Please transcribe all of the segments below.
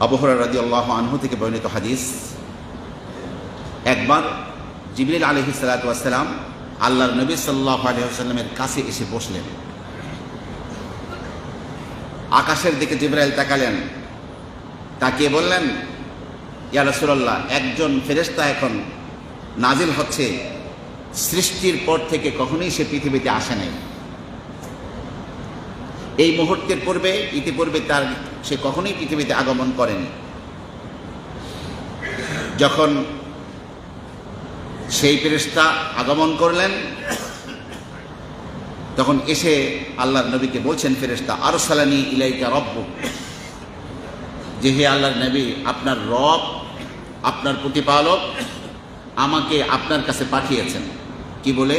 আবহরা রাজি আল্লাহ আনহু থেকে বর্ণিত হাদিস। একবার জিবরিল আলহি সালাতাম আল্লাহর নবী সাল্লাহ আলহিহাস্লামের কাছে এসে বসলেন। আকাশের দিকে জিব্রাইল তাকালেন। তাকিয়ে বললেন, ইয়া রসুল্লাহ একজন ফেরেস্তা এখন নাজিল হচ্ছে। সৃষ্টির পর থেকে কখনোই সে পৃথিবীতে আসে নাই। এই মুহূর্তের পূর্বে, ইতিপূর্বে তার, সে কখনোই পৃথিবীতে আগমন করেনি। যখন সেই ফেরেস্তা আগমন করলেন, তখন এসে আল্লাহর নবীকে বলছেন ফেরেস্তা আরও সালানি ইলাইকা রব্ব যে হে আল্লাহর নবী, আপনার রব, আপনার প্রতিপালক আমাকে আপনার কাছে পাঠিয়েছেন। কি বলে?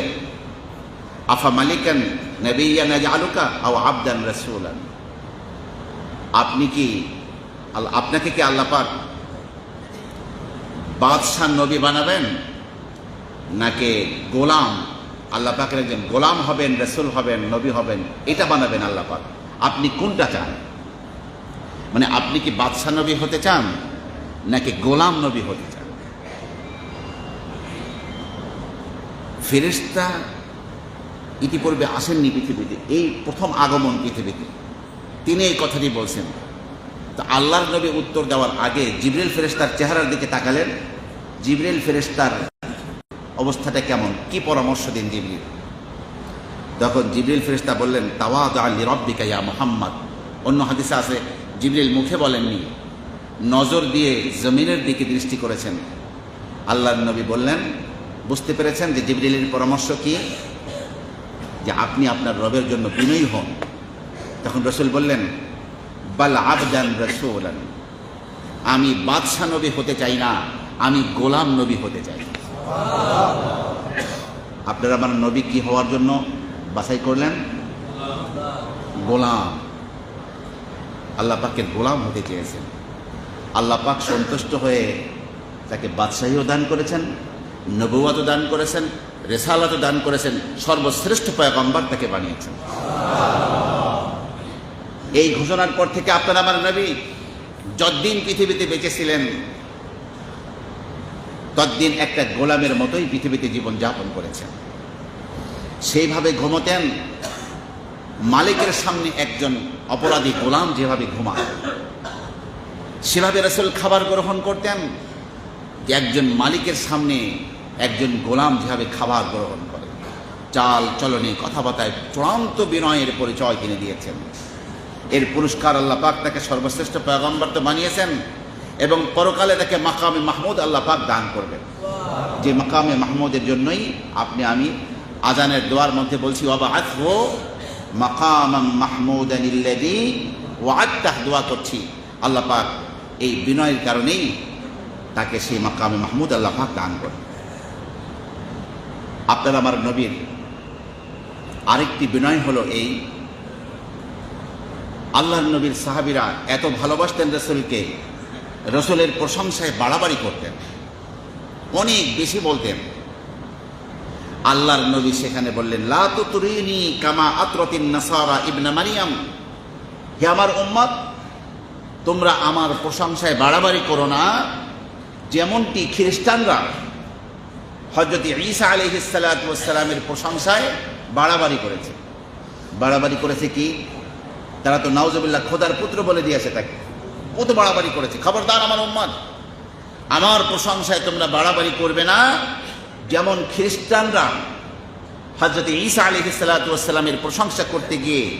আফা মালিকান নবীয়া নাজ আলুকা আও আবদান রসুলান। আপনি কি আপনাকে কি আল্লাহ পাক বাদশাহ নবী বানাবেন? নাকি গোলাম, আল্লাহ পাকের একজন গোলাম হবেন, রসুল হবেন, নবী হবেন, এটা বানাবেন আল্লাহ পাক। আপনি কোনটা চান? মানে আপনি কি বাদশাহ নবী হতে চান, নাকি গোলাম নবী হতে চান? ফেরেস্তা ইতিপূর্বে আসেননি পৃথিবীতে, এই প্রথম আগমন পৃথিবীতে। তিনি এই কথাটি বলছেন, তো আল্লাহর নবী উত্তর দেওয়ার আগে জিবরিল ফেরেস্তার চেহারার দিকে তাকালেন। জিবরিল ফেরেস্তার অবস্থাটা কেমন? কি পরামর্শ দিন জিবরিল? তখন জিবরিল ফেরেস্তা বললেন, তাওয়াদ আলী রব্বিকা ইয়া মোহাম্মদ। অন্য হাদিসে আছে, জিবরিল মুখে বলেননি, নজর দিয়ে জমিনের দিকে দৃষ্টি করেছেন। আল্লাহর নবী বললেন, বুঝতে পেরেছেন যে জিবরিলের পরামর্শ কি? যে আপনি আপনার রবের জন্য বিনয়ী হন। তখন রসুল বললেন, বাল আবদান রসুলান। আমি বাদশাহ নবী হতে চাই না, আমি গোলাম নবী হতে চাই। আপনারা আমার নবী কি হওয়ার জন্য বাছাই করলেন? গোলাম। আল্লাহ পাকের গোলাম হতে চেয়েছেন। আল্লাহ পাক সন্তুষ্ট হয়ে তাকে বাদশাহীও দান করেছেন নবুয়াতও দান করেছেন রেসালাতও দান করেছেন সর্বশ্রেষ্ঠ পয়গম্বর তাকে বানিয়েছেন। এই ঘোষণার পর থেকে আপনার আমার নবী যতদিন পৃথিবীতে বেঁচেছিলেন, ততদিন একটা গোলামের মতোই পৃথিবীতে জীবন যাপন করেছেন। সেইভাবে ঘুমতেন, মালিকের সামনে একজন অপরাধী গোলাম যেভাবে ঘুমায়, সেভাবে রসুল খাবার গ্রহণ করতেন একজন মালিকের সামনে একজন গোলাম যেভাবে খাবার গ্রহণ করে। চাল, চলনে, কথাবার্তায় চূড়ান্ত বিনয়ের পরিচয় তিনি দিয়েছেন। এর পুরস্কার আল্লাহ পাক তাকে সর্বশ্রেষ্ঠ পয়গম্বর তো বানিয়েছেন এবং পরকালে তাকে মাকামে মাহমুদ আল্লাহ পাক দান করবেন। যে মাকামে মাহমুদের জন্যই আপনি, আমি আজানের দোয়ার মধ্যে বলছি বাবা আসব মাকাম মাহমুদ আনিল্লাদি ওয়াত্তাহ দোয়া করছি। আল্লাহ পাক এই বিনয়ের কারণেই তাকে সেই মাকামে মাহমুদ আল্লাহ পাক দান করেন আপনার আমার নবীর আরেকটি বিনয় হলো এই, আল্লাহর নবীর সাহাবিরা এত ভালোবাসতেন রসুলকে, রসুলের প্রশংসায় বাড়াবাড়ি করতেন, অনেক বেশি বলতেন। আল্লাহর নবী সেখানে বললেন, লা তুরিনি কামা আত্রতিন নাসারা ইবনা মারিয়াম। হে আমার উম্মত, তোমরা আমার প্রশংসায় বাড়াবাড়ি করো না, যেমনটি খ্রিস্টানরা হজরত ঈসা আলহ আলহিসাল্লামের প্রশংসায় বাড়াবাড়ি করেছে। বাড়াবাড়ি করেছে কি? তারা তো নাউজবিল্লাহ খোদার পুত্র বলে দিয়েছে তাকে। ও তো বাড়াবাড়ি করেছে। খবরদার আমার উম্মত, আমার প্রশংসায় তোমরা বাড়াবাড়ি করবে না। যেমন খ্রিস্টানরা হজরত ঈসা আলী সালাতামের প্রশংসা করতে গিয়ে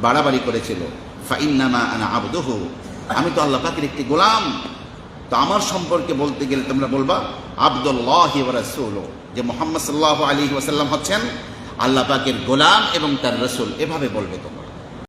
বাড়াবাড়ি করেছিল। ফাইন্নামা আনা আবদহু, আমি তো আল্লাহ পাকের একটি গোলাম। তো আমার সম্পর্কে বলতে গেলে তোমরা বলবা, আবদুল্লাহ রসুল। যে মোহাম্মদ সাল্লাহ আলী ওয়াসাল্লাম হচ্ছেন আল্লাহ পাকের গোলাম এবং তার রসুল। এভাবে বলবে তোমরা।